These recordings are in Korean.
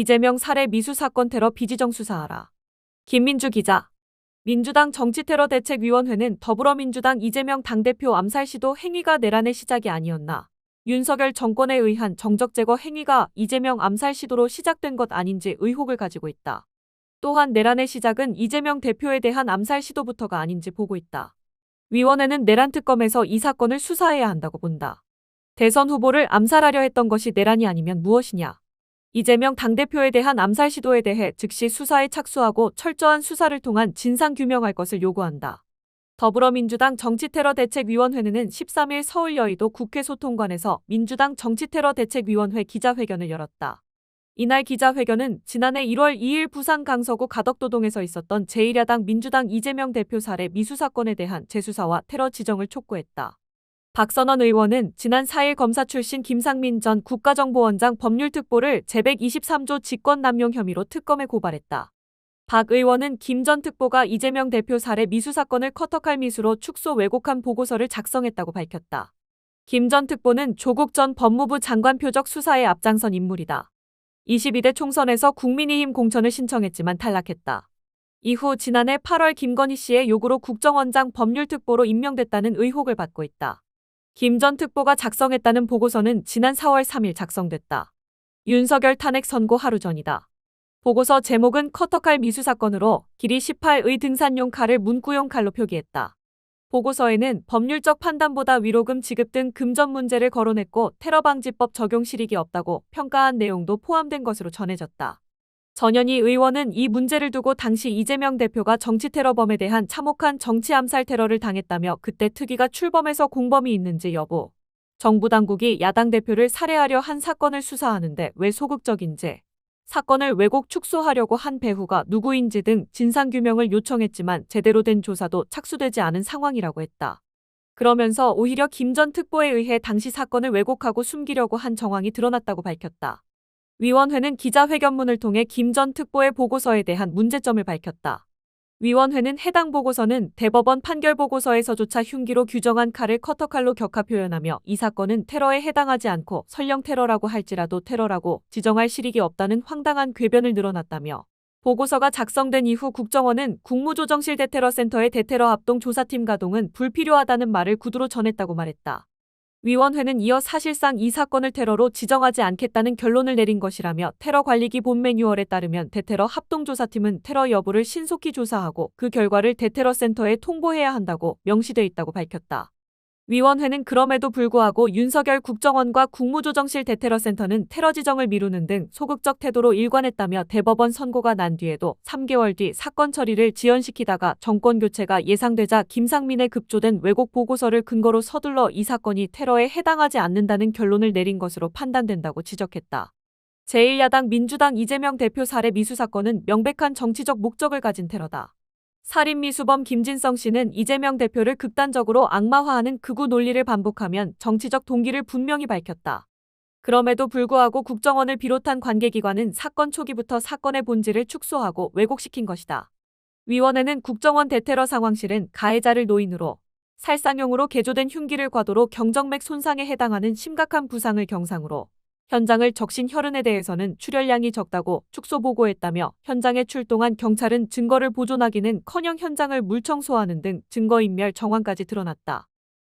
이재명 살해 미수 사건 테러 비지정 수사하라. 김민주 기자. 민주당 정치테러대책위원회는 더불어민주당 이재명 당대표 암살 시도 행위가 내란의 시작이 아니었나. 윤석열 정권에 의한 정적 제거 행위가 이재명 암살 시도로 시작된 것 아닌지 의혹을 가지고 있다. 또한 내란의 시작은 이재명 대표에 대한 암살 시도부터가 아닌지 보고 있다. 위원회는 내란 특검에서 이 사건을 수사해야 한다고 본다. 대선 후보를 암살하려 했던 것이 내란이 아니면 무엇이냐. 이재명 당대표에 대한 암살 시도에 대해 즉시 수사에 착수하고 철저한 수사를 통한 진상 규명할 것을 요구한다. 더불어민주당 정치테러대책위원회는 13일 서울 여의도 국회 소통관에서 민주당 정치테러대책위원회 기자회견을 열었다. 이날 기자회견은 지난해 1월 2일 부산 강서구 가덕도동에서 있었던 제1야당 민주당 이재명 대표 살해 미수 사건에 대한 재수사와 테러 지정을 촉구했다. 박선원 의원은 지난 4일 검사 출신 김상민 전 국가정보원장 법률특보를 제123조 직권남용 혐의로 특검에 고발했다. 박 의원은 김 전 특보가 이재명 대표 살해 미수 사건을 커터칼 미수로 축소 왜곡한 보고서를 작성했다고 밝혔다. 김 전 특보는 조국 전 법무부 장관 표적 수사에 앞장선 인물이다. 22대 총선에서 국민의힘 공천을 신청했지만 탈락했다. 이후 지난해 8월 김건희 씨의 요구로 국정원장 법률특보로 임명됐다는 의혹을 받고 있다. 김 전 특보가 작성했다는 보고서는 지난 4월 3일 작성됐다. 윤석열 탄핵 선고 하루 전이다. 보고서 제목은 커터칼 미수 사건으로 길이 18의 등산용 칼을 문구용 칼로 표기했다. 보고서에는 법률적 판단보다 위로금 지급 등 금전 문제를 거론했고 테러 방지법 적용 실익이 없다고 평가한 내용도 포함된 것으로 전해졌다. 전현희 의원은 이 문제를 두고 당시 이재명 대표가 정치 테러범에 대한 참혹한 정치 암살 테러를 당했다며 그때 특위가 출범해서 공범이 있는지 여부, 정부 당국이 야당 대표를 살해하려 한 사건을 수사하는데 왜 소극적인지, 사건을 왜곡 축소하려고 한 배후가 누구인지 등 진상규명을 요청했지만 제대로 된 조사도 착수되지 않은 상황이라고 했다. 그러면서 오히려 김 전 특보에 의해 당시 사건을 왜곡하고 숨기려고 한 정황이 드러났다고 밝혔다. 위원회는 기자회견문을 통해 김 전 특보의 보고서에 대한 문제점을 밝혔다. 위원회는 해당 보고서는 대법원 판결 보고서에서조차 흉기로 규정한 칼을 커터칼로 격하 표현하며 이 사건은 테러에 해당하지 않고 설령 테러라고 할지라도 테러라고 지정할 실익이 없다는 황당한 궤변을 늘어났다며 보고서가 작성된 이후 국정원은 국무조정실 대테러센터의 대테러 합동 조사팀 가동은 불필요하다는 말을 구두로 전했다고 말했다. 위원회는 이어 사실상 이 사건을 테러로 지정하지 않겠다는 결론을 내린 것이라며 테러 관리 기 본 매뉴얼에 따르면 대테러 합동조사팀은 테러 여부를 신속히 조사하고 그 결과를 대테러 센터에 통보해야 한다고 명시돼 있다고 밝혔다. 위원회는 그럼에도 불구하고 윤석열 국정원과 국무조정실 대테러센터는 테러 지정을 미루는 등 소극적 태도로 일관했다며 대법원 선고가 난 뒤에도 3개월 뒤 사건 처리를 지연시키다가 정권 교체가 예상되자 김상민의 급조된 왜곡 보고서를 근거로 서둘러 이 사건이 테러에 해당하지 않는다는 결론을 내린 것으로 판단된다고 지적했다. 제1야당 민주당 이재명 대표 살해 미수 사건은 명백한 정치적 목적을 가진 테러다. 살인미수범 김진성 씨는 이재명 대표를 극단적으로 악마화하는 극우 논리를 반복하면 정치적 동기를 분명히 밝혔다. 그럼에도 불구하고 국정원을 비롯한 관계기관은 사건 초기부터 사건의 본질을 축소하고 왜곡시킨 것이다. 위원회는 국정원 대테러 상황실은 가해자를 노인으로 살상용으로 개조된 흉기를 과도로 경정맥 손상에 해당하는 심각한 부상을 경상으로 현장을 적신 혈흔에 대해서는 출혈량이 적다고 축소 보고했다며 현장에 출동한 경찰은 증거를 보존하기는 커녕 현장을 물청소하는 등 증거인멸 정황까지 드러났다.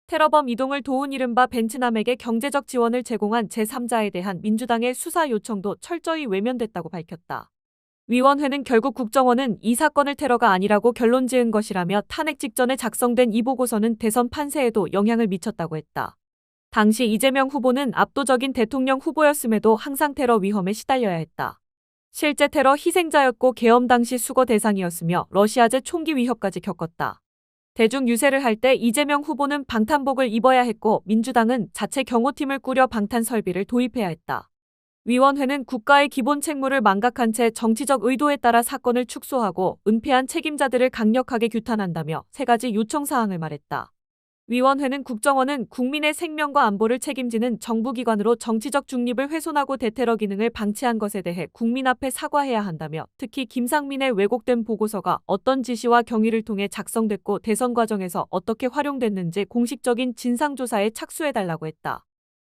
테러범 이동을 도운 이른바 벤츠남에게 경제적 지원을 제공한 제3자에 대한 민주당의 수사 요청도 철저히 외면됐다고 밝혔다. 위원회는 결국 국정원은 이 사건을 테러가 아니라고 결론 지은 것이라며 탄핵 직전에 작성된 이 보고서는 대선 판세에도 영향을 미쳤다고 했다. 당시 이재명 후보는 압도적인 대통령 후보였음에도 항상 테러 위험에 시달려야 했다. 실제 테러 희생자였고 계엄 당시 수거 대상이었으며 러시아제 총기 위협까지 겪었다. 대중 유세를 할 때 이재명 후보는 방탄복을 입어야 했고 민주당은 자체 경호팀을 꾸려 방탄 설비를 도입해야 했다. 위원회는 국가의 기본 책무를 망각한 채 정치적 의도에 따라 사건을 축소하고 은폐한 책임자들을 강력하게 규탄한다며 세 가지 요청 사항을 말했다. 위원회는 국정원은 국민의 생명과 안보를 책임지는 정부기관으로 정치적 중립을 훼손하고 대테러 기능을 방치한 것에 대해 국민 앞에 사과해야 한다며 특히 김상민의 왜곡된 보고서가 어떤 지시와 경위를 통해 작성됐고 대선 과정에서 어떻게 활용됐는지 공식적인 진상조사에 착수해달라고 했다.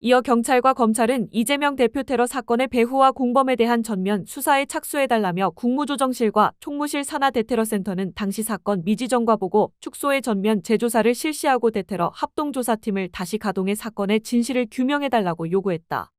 이어 경찰과 검찰은 이재명 대표 테러 사건의 배후와 공범에 대한 전면 수사에 착수해달라며 국무조정실과 총무실 산하 대테러센터는 당시 사건 미지정과 보고 축소의 전면 재조사를 실시하고 대테러 합동조사팀을 다시 가동해 사건의 진실을 규명해달라고 요구했다.